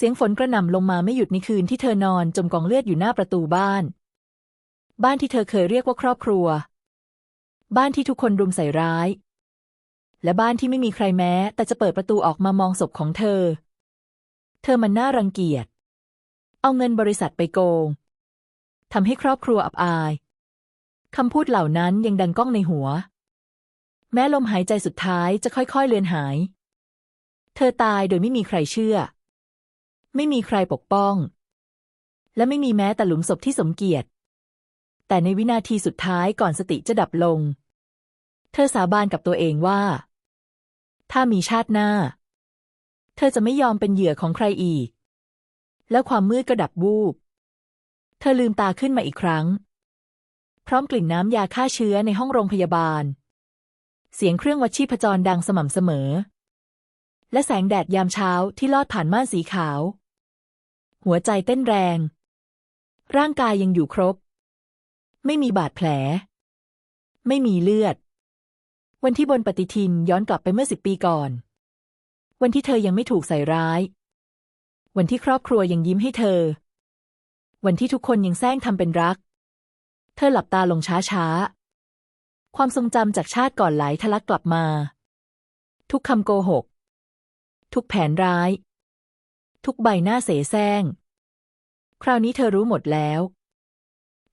เสียงฝนกระหน่ำลงมาไม่หยุดในคืนที่เธอนอนจมกองเลือดอยู่หน้าประตูบ้าน บ้านที่เธอเคยเรียกว่าครอบครัว บ้านที่ทุกคนรุมใส่ร้าย และบ้านที่ไม่มีใครแม้ แต่จะเปิดประตูออกมามองศพของเธอ เธอมันน่ารังเกียจ เอาเงินบริษัทไปโกงทำให้ครอบครัวอับอายคำพูดเหล่านั้นยังดังก้องในหัว แม้ลมหายใจสุดท้ายจะค่อยๆเลือนหาย เธอตายโดยไม่มีใครเชื่อ ไม่มีใครปกป้อง และไม่มีแม้แต่หลุมศพที่สมเกียรติ แต่ในวินาทีสุดท้ายก่อนสติจะดับลง เธอสาบานกับตัวเองว่า ถ้ามีชาติหน้า เธอจะไม่ยอมเป็นเหยื่อของใครอีก แล้วความมืดก็ดับวูบ เธอลืมตาขึ้นมาอีกครั้ง พร้อมกลิ่นน้ำยาฆ่าเชื้อในห้องโรงพยาบาล เสียงเครื่องวัดชีพจรดังสม่ำเสมอและแสงแดดยามเช้าที่ลอดผ่านม่านสีขาว หัวใจเต้นแรง ร่างกายยังอยู่ครบ ไม่มีบาดแผล ไม่มีเลือด วันที่บนปฏิทินย้อนกลับไปเมื่อสิบปีก่อน วันที่เธอยังไม่ถูกใส่ร้าย วันที่ครอบครัวยังยิ้มให้เธอ วันที่ทุกคนยังแซงทำเป็นรัก เธอหลับตาลงช้าๆ ความทรงจำจากชาติก่อนไหลทะลักกลับมา ทุกคำโกหก ทุกแผนร้าย ทุกใบหน้าเสแสร้ง คราวนี้เธอรู้หมดแล้ว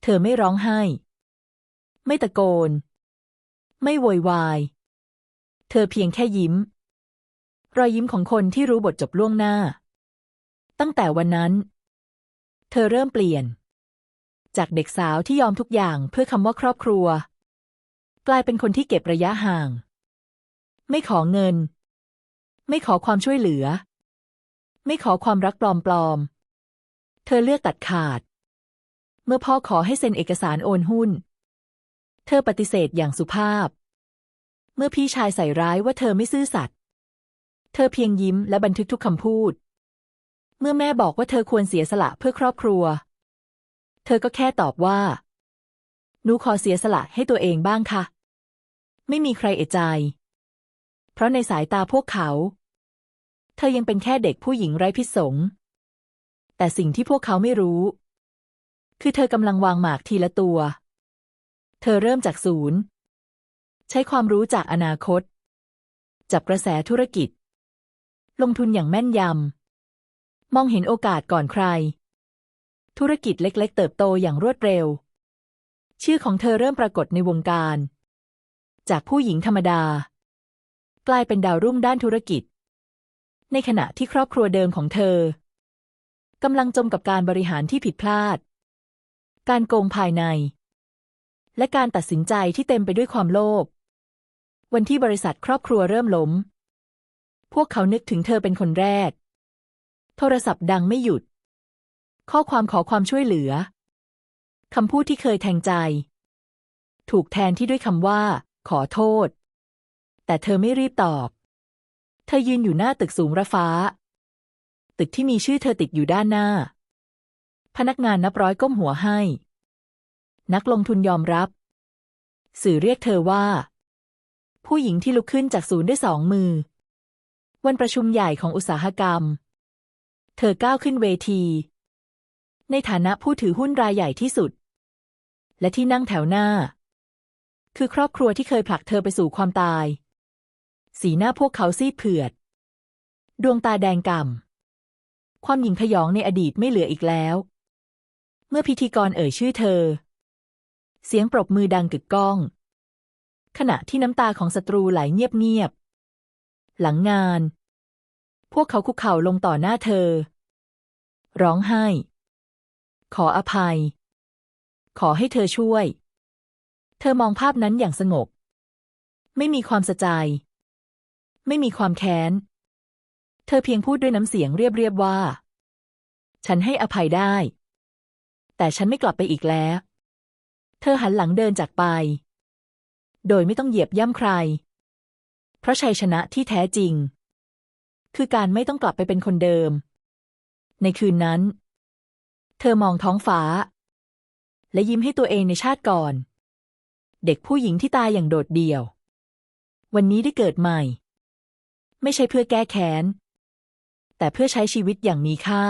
เธอไม่ร้องไห้ ไม่ตะโกน ไม่โวยวาย เธอเพียงแค่ยิ้ม รอยยิ้มของคนที่รู้บทจบล่วงหน้า ตั้งแต่วันนั้น เธอเริ่มเปลี่ยน จากเด็กสาวที่ยอมทุกอย่างเพื่อคำว่าครอบครัว กลายเป็นคนที่เก็บระยะห่าง ไม่ขอเงิน ไม่ขอความช่วยเหลือ ไม่ขอความรักปลอมๆ เธอเลือกตัดขาด เมื่อพ่อขอให้เซ็นเอกสารโอนหุ้น เธอปฏิเสธอย่างสุภาพ เมื่อพี่ชายใส่ร้ายว่าเธอไม่ซื่อสัตย์ เธอเพียงยิ้มและบันทึกทุกคำพูด เมื่อแม่บอกว่าเธอควรเสียสละเพื่อครอบครัว เธอก็แค่ตอบว่า หนูขอเสียสละให้ตัวเองบ้างค่ะ ไม่มีใครเอะใจ เพราะในสายตาพวกเขา เธอยังเป็นแค่เด็กผู้หญิงไร้พิษสง แต่สิ่งที่พวกเขาไม่รู้ คือเธอกำลังวางหมากทีละตัว เธอเริ่มจากศูนย์ ใช้ความรู้จากอนาคต จับกระแสธุรกิจ ลงทุนอย่างแม่นยำ มองเห็นโอกาสก่อนใคร ธุรกิจเล็กๆ เติบโตอย่างรวดเร็ว ชื่อของเธอเริ่มปรากฏในวงการ จากผู้หญิงธรรมดา กลายเป็นดาวรุ่งด้านธุรกิจ ในขณะที่ครอบครัวเดิมของเธอกำลังจมกับการบริหารที่ผิดพลาด การโกงภายใน และการตัดสินใจที่เต็มไปด้วยความโลภ วันที่บริษัทครอบครัวเริ่มล้ม พวกเขานึกถึงเธอเป็นคนแรก โทรศัพท์ดังไม่หยุด ข้อความขอความช่วยเหลือ คำพูดที่เคยแทงใจ ถูกแทนที่ด้วยคำว่า ขอโทษ แต่เธอไม่รีบตอบ เธอยืนอยู่หน้าตึกสูงระฟ้า ตึกที่มีชื่อเธอติดอยู่ด้านหน้า พนักงานนับร้อยก้มหัวให้ นักลงทุนยอมรับ สื่อเรียกเธอว่า ผู้หญิงที่ลุกขึ้นจากศูนย์ด้วยสองมือ วันประชุมใหญ่ของอุตสาหกรรม เธอก้าวขึ้นเวที ในฐานะผู้ถือหุ้นรายใหญ่ที่สุด และที่นั่งแถวหน้า คือครอบครัวที่เคยผลักเธอไปสู่ความตาย สีหน้าพวกเขาซีดเผือด ดวงตาแดงก่ำความหญิงพยองในอดีตไม่เหลืออีกแล้ว เมื่อพิธีกรเอ่ยชื่อเธอ เสียงปรบมือดังกึกก้อง ขณะที่น้ำตาของศัตรูไหลเงียบๆหลังงาน พวกเขาคุกเข่าลงต่อหน้าเธอ ร้องไห้ ขออภัย ขอให้เธอช่วย เธอมองภาพนั้นอย่างสงบ ไม่มีความสะใจ ไม่มีความแค้น เธอเพียงพูดด้วยน้ำเสียงเรียบๆว่า ฉันให้อภัยได้ แต่ฉันไม่กลับไปอีกแล้ว เธอหันหลังเดินจากไป โดยไม่ต้องเหยียบย่ำใคร เพราะชัยชนะที่แท้จริง คือการไม่ต้องกลับไปเป็นคนเดิม ในคืนนั้น เธอมองท้องฟ้า และยิ้มให้ตัวเองในชาติก่อน เด็กผู้หญิงที่ตายอย่างโดดเดี่ยว วันนี้ได้เกิดใหม่ ไม่ใช่เพื่อแก้แค้น แต่เพื่อใช้ชีวิตอย่างมีค่า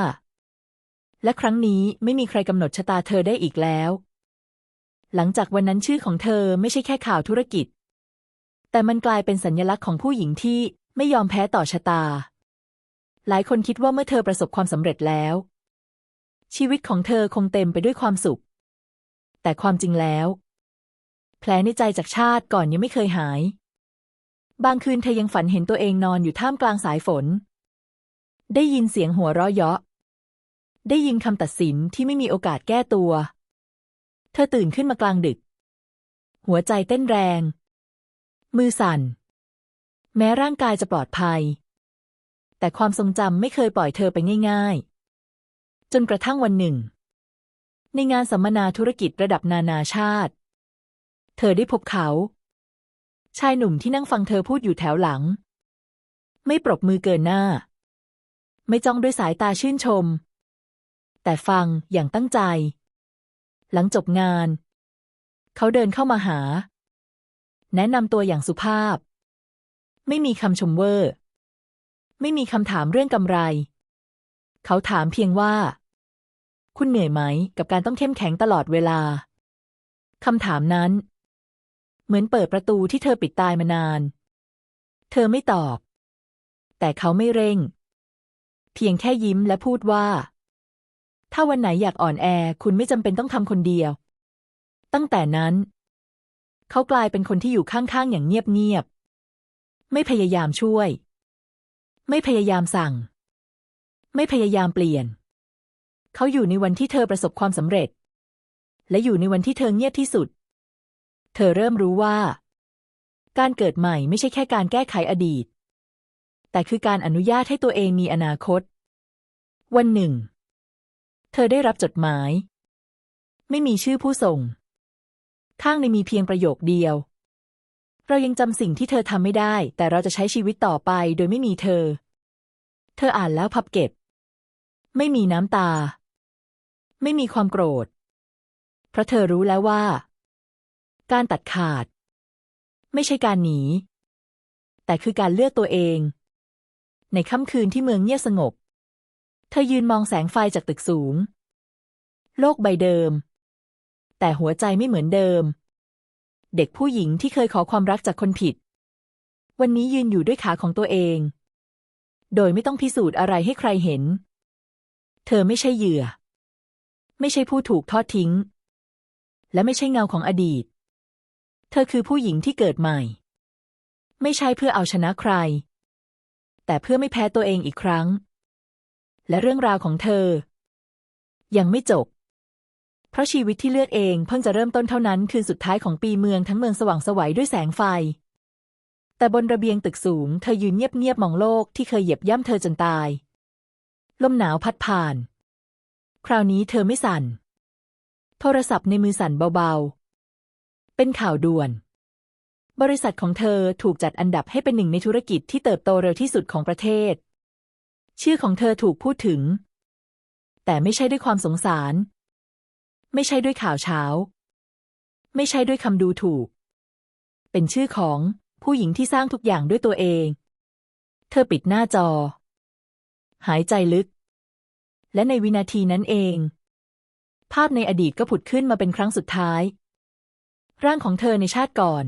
และครั้งนี้ไม่มีใครกำหนดชะตาเธอได้อีกแล้ว หลังจากวันนั้นชื่อของเธอไม่ใช่แค่ข่าวธุรกิจ แต่มันกลายเป็นสัญลักษณ์ของผู้หญิงที่ไม่ยอมแพ้ต่อชะตา หลายคนคิดว่าเมื่อเธอประสบความสำเร็จแล้ว ชีวิตของเธอคงเต็มไปด้วยความสุข แต่ความจริงแล้ว แผลในใจจากชาติก่อนยังไม่เคยหาย บางคืนเธอยังฝันเห็นตัวเองนอนอยู่ท่ามกลางสายฝน ได้ยินเสียงหัวเราะเยาะ ได้ยินคำตัดสินที่ไม่มีโอกาสแก้ตัว เธอตื่นขึ้นมากลางดึก หัวใจเต้นแรง มือสั่น แม้ร่างกายจะปลอดภัย แต่ความทรงจำไม่เคยปล่อยเธอไปง่าย ๆ จนกระทั่งวันหนึ่ง ในงานสัมมนาธุรกิจระดับนานาชาติ เธอได้พบเขา ชายหนุ่มที่นั่งฟังเธอพูดอยู่แถวหลัง ไม่ปรบมือเกินหน้า ไม่จ้องด้วยสายตาชื่นชม แต่ฟังอย่างตั้งใจ หลังจบงาน เขาเดินเข้ามาหา แนะนำตัวอย่างสุภาพ ไม่มีคำชมเวอร์ ไม่มีคำถามเรื่องกำไร เขาถามเพียงว่า คุณเหนื่อยไหมกับการต้องเข้มแข็งตลอดเวลาคำถามนั้น เหมือนเปิดประตูที่เธอปิดตายมานาน เธอไม่ตอบ แต่เขาไม่เร่ง เพียงแค่ยิ้มและพูดว่า ถ้าวันไหนอยากอ่อนแอคุณไม่จำเป็นต้องทำคนเดียว ตั้งแต่นั้น เขากลายเป็นคนที่อยู่ข้างๆอย่างเงียบๆไม่พยายามช่วย ไม่พยายามสั่ง ไม่พยายามเปลี่ยน เขาอยู่ในวันที่เธอประสบความสำเร็จ และอยู่ในวันที่เธอเงียบที่สุด เธอเริ่มรู้ว่า การเกิดใหม่ไม่ใช่แค่การแก้ไขอดีต แต่คือการอนุญาตให้ตัวเองมีอนาคต วันหนึ่ง เธอได้รับจดหมาย ไม่มีชื่อผู้ส่ง ข้างในมีเพียงประโยคเดียว เรายังจำสิ่งที่เธอทำไม่ได้ แต่เราจะใช้ชีวิตต่อไปโดยไม่มีเธอ เธออ่านแล้วพับเก็บ ไม่มีน้ำตา ไม่มีความโกรธ เพราะเธอรู้แล้วว่า การตัดขาด ไม่ใช่การหนี แต่คือการเลือกตัวเอง ในค่ำคืนที่เมืองเงียบสงบ เธอยืนมองแสงไฟจากตึกสูง โลกใบเดิม แต่หัวใจไม่เหมือนเดิม เด็กผู้หญิงที่เคยขอความรักจากคนผิด วันนี้ยืนอยู่ด้วยขาของตัวเอง โดยไม่ต้องพิสูจน์อะไรให้ใครเห็น เธอไม่ใช่เหยื่อ ไม่ใช่ผู้ถูกทอดทิ้ง และไม่ใช่เงาของอดีต ธอคือผู้หญิงที่เกิดใหม่ ไม่ใช่เพื่อเอาชนะใคร แต่เพื่อไม่แพ้ตัวเองอีกครั้ง และเรื่องราวของเธอ ยังไม่จบ เพราะชีวิตที่เลือกเองเพิ่งจะเริ่มต้นเท่านั้นคืนสุดท้ายของปีเมืองทั้งเมืองสว่างสวัยด้วยแสงไฟ แต่บนระเบียงตึกสูง เธอยืนเงียบๆมองโลกที่เคยเหยียบย่ำเธอจนตาย ลมหนาวพัดผ่าน คราวนี้เธอไม่สั่น โทรศัพท์ในมือสั่นเบา เป็นข่าวด่วน บริษัทของเธอถูกจัดอันดับให้เป็นหนึ่งในธุรกิจที่เติบโตเร็วที่สุดของประเทศ ชื่อของเธอถูกพูดถึง แต่ไม่ใช่ด้วยความสงสาร ไม่ใช่ด้วยข่าวเช้า ไม่ใช่ด้วยคำดูถูก เป็นชื่อของผู้หญิงที่สร้างทุกอย่างด้วยตัวเอง เธอปิดหน้าจอ หายใจลึก และในวินาทีนั้นเอง ภาพในอดีตก็ผุดขึ้นมาเป็นครั้งสุดท้าย ร่างของเธอในชาติก่อน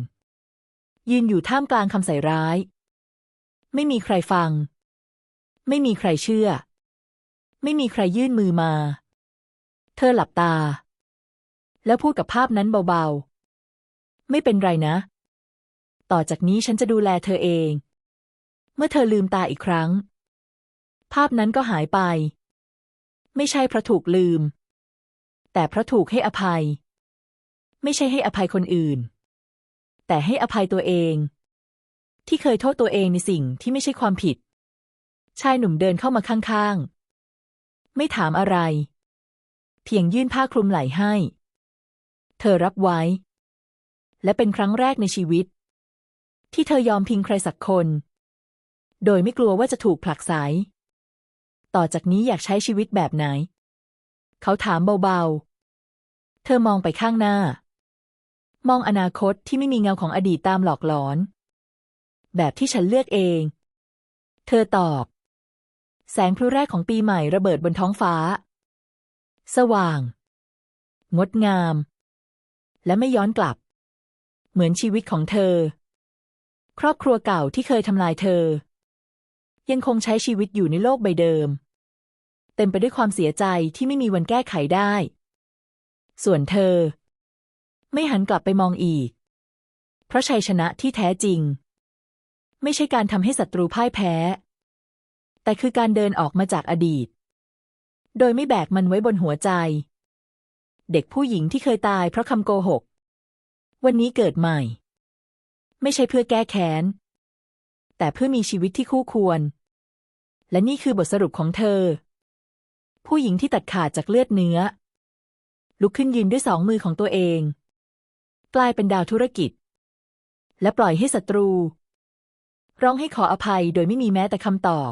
ยืนอยู่ท่ามกลางคำใส่ร้าย ไม่มีใครฟัง ไม่มีใครเชื่อ ไม่มีใครยื่นมือมา เธอหลับตา แล้วพูดกับภาพนั้นเบาๆ ไม่เป็นไรนะ ต่อจากนี้ฉันจะดูแลเธอเอง เมื่อเธอลืมตาอีกครั้ง ภาพนั้นก็หายไป ไม่ใช่เพราะถูกลืม แต่เพราะถูกให้อภัย ไม่ใช่ให้อภัยคนอื่น แต่ให้อภัยตัวเอง ที่เคยโทษตัวเองในสิ่งที่ไม่ใช่ความผิด ชายหนุ่มเดินเข้ามาข้างๆ ไม่ถามอะไร เพียงยื่นผ้าคลุมไหล่ให้ เธอรับไว้ และเป็นครั้งแรกในชีวิต ที่เธอยอมพิงใครสักคน โดยไม่กลัวว่าจะถูกผลักไสต่อจากนี้อยากใช้ชีวิตแบบไหน เขาถามเบาๆ เธอมองไปข้างหน้า มองอนาคตที่ไม่มีเงาของอดีตตามหลอกหลอน แบบที่ฉันเลือกเอง เธอตอบ แสงพลุแรกของปีใหม่ระเบิดบนท้องฟ้า สว่าง งดงาม และไม่ย้อนกลับ เหมือนชีวิตของเธอ ครอบครัวเก่าที่เคยทำลายเธอ ยังคงใช้ชีวิตอยู่ในโลกใบเดิม เต็มไปด้วยความเสียใจที่ไม่มีวันแก้ไขได้ ส่วนเธอ ไม่หันกลับไปมองอีก เพราะชัยชนะที่แท้จริง ไม่ใช่การทำให้ศัตรูพ่ายแพ้ แต่คือการเดินออกมาจากอดีต โดยไม่แบกมันไว้บนหัวใจ เด็กผู้หญิงที่เคยตายเพราะคำโกหก วันนี้เกิดใหม่ ไม่ใช่เพื่อแก้แค้น แต่เพื่อมีชีวิตที่คู่ควร และนี่คือบทสรุปของเธอ ผู้หญิงที่ตัดขาดจากเลือดเนื้อลุกขึ้นยืนด้วยสองมือของตัวเอง ลายเป็นดาวธุรกิจ และปล่อยให้ศัตรู ร้องให้ขออภัยโดยไม่มีแม้แต่คำตอบ